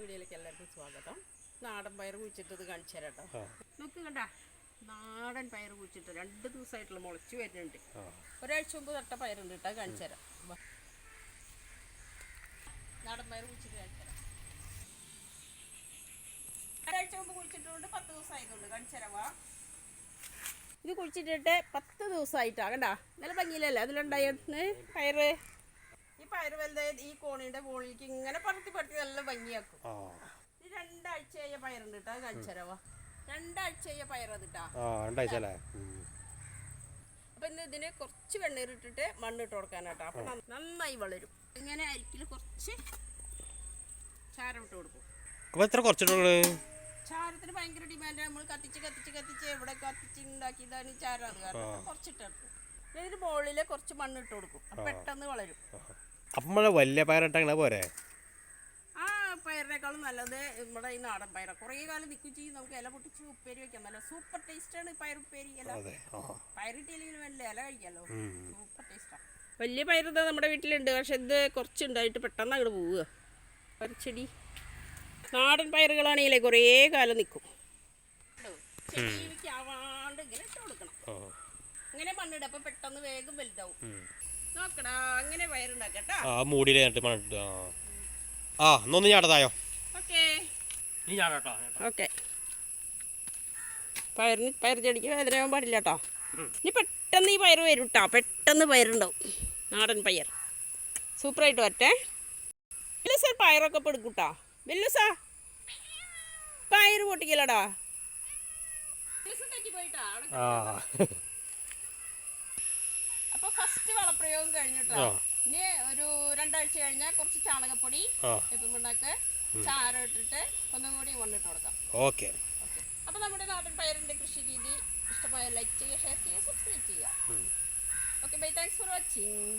വീഡിയോയിലേക്ക് എല്ലാവർക്കും സ്വാഗതം. നാടൻ പയർ കുഴിച്ചിട്ടത് കാണിച്ചു തരാം കേട്ടോ. നോക്ക് കണ്ട നാടൻ പയർ കുഴിച്ചിട്ട് രണ്ട് ദിവസമായിട്ടുള്ള മുളച്ചു വരുന്നുണ്ട്. ഒരാഴ്ച മുമ്പ് തട്ട പയറുണ്ട് കേട്ടോ കാണിച്ചു തരാം. നാടൻ പയർ കുഴിച്ചിട്ട് കാണിച്ചു തരാം. ഒരാഴ്ച മുമ്പ് കുഴിച്ചിട്ടുണ്ട് പത്ത് ദിവസമായതുകൊണ്ട് കാണിച്ചു തരാം വാ. ഇത് കുഴിച്ചിട്ടിട്ട് പത്ത് ദിവസമായിട്ടാ കണ്ടാ? നല്ല ഭംഗിയിലല്ലേ? അതിലുണ്ടായിരുന്നു പയറ്? ഈ പയർ വലുതായ ഈ കോണിയുടെ മുകളിലേക്ക് ഇങ്ങനെ പറത്തി പറത്തി നല്ല ഭംഗിയാക്കും. ഈ രണ്ടാഴ്ച രണ്ടാഴ്ചയായ പയറുണ്ട് കേട്ടോ കഴിച്ചരവാ. രണ്ടാഴ്ച ആയ പയറത് കേട്ടാ അപ്പൊ ഇന്ന് ഇതിന് കുറച്ച് വെണ്ണീരിട്ടിട്ട് മണ്ണിട്ട് കൊടുക്കാനാട്ടോ അപ്പൊ നന്ന- നന്നായി വളരും. ഇങ്ങനെ അരിക്കിൽ കുറച്ച് ചാരം ഇട്ട് കൊടുക്കും. അപ്പോൾ എത്ര കുറച്ചിട്ടുള്ളൂ ചാരത്തിന് ഭയങ്കര ഡിമാൻഡ്. നമ്മൾ കത്തിച്ച് കത്തിച്ച് കത്തിച്ച് എവിടെ കത്തിച്ച് ഉണ്ടാക്കിയതാണ് ചാരം അത്. കാരണം കുറച്ചിട്ട് ഇതിന് മുകളിൽ കുറച്ച് മണ്ണ് ഇട്ട് കൊടുക്കും. അപ്പൊ പെട്ടെന്ന് വളരും. നമ്മളെ വലിയ പയറിട്ടാ പോരെ? ആ പയറിനേക്കാളും നല്ലത് നമ്മുടെ ഈ നാടൻ പയറ. കുറേ കാലം നിൽക്കും ചെയ്യും. നമുക്ക് ഇല പൊട്ടിച്ച് ഉപ്പേരി വെക്കാം. നല്ല സൂപ്പർ ടേസ്റ്റാണ് പയർ ഉപ്പേരി ഇല. പയറിട്ടില്ലെങ്കിലും വലിയ ഇല കഴിക്കാമല്ലോ സൂപ്പർ ടേസ്റ്റാണ് വലിയ പയർ ഇതാ നമ്മുടെ വീട്ടിലുണ്ട്. പക്ഷെ ഇത് കുറച്ചുണ്ടായിട്ട് പെട്ടെന്ന് അങ്ങോട്ട് പോവുക. പറിച്ചെടി. നാടൻ പയറുകളാണെങ്കിലേ കുറേ കാലം നിൽക്കും ചെടി ആവാണ്ട് ഇങ്ങനെ ഇട്ട് കൊടുക്കണം. ഇങ്ങനെ മണ്ണിടും. അപ്പം പെട്ടെന്ന് വേഗം വലുതാവും. നോക്കടാ അങ്ങനെ വയറുണ്ടാക്കട്ടാ ആ മൂടിയിൽ കഴിഞ്ഞിട്ട് മണിട്ട് ആ. ആ എന്നൊന്ന് ഞാടതായോ? ഓക്കേ. നീ ഞാടട്ടോ ഓക്കെ. പയറിന് പയർ ചെടിക്ക് വേദനയാവാൻ പാടില്ല കേട്ടോ ഇനി പെട്ടെന്ന് ഈ പയർ വരും കേട്ടോ പെട്ടെന്ന് പയറുണ്ടാവും. നാടൻ പയർ. സൂപ്പറായിട്ട് വരട്ടെ. വലിയ സാർ പയറൊക്കെ പെടുക്കൂട്ടാ വലിയ സാ പയർ പൊട്ടിക്കലടാ ആ. ഫസ്റ്റ് വളപ്രയോഗം കഴിഞ്ഞിട്ടോ. ഇനി ഒരു രണ്ടാഴ്ച കഴിഞ്ഞാൽ കുറച്ച് ചാണകപ്പൊടി പിണ്ണാക്ക് ചാരം ഇട്ടിട്ട് ഒന്നും കൂടി മണ്ണിട്ട് കൊടുക്കാം. ഓക്കെ. അപ്പൊ നമ്മുടെ നാടൻ പയറിന്റെ കൃഷി രീതി ഇഷ്ടമായ ലൈക്ക് ചെയ്യുക ഷെയർ ചെയ്യുക സബ്സ്ക്രൈബ് ചെയ്യുക. Okay bye thanks for watching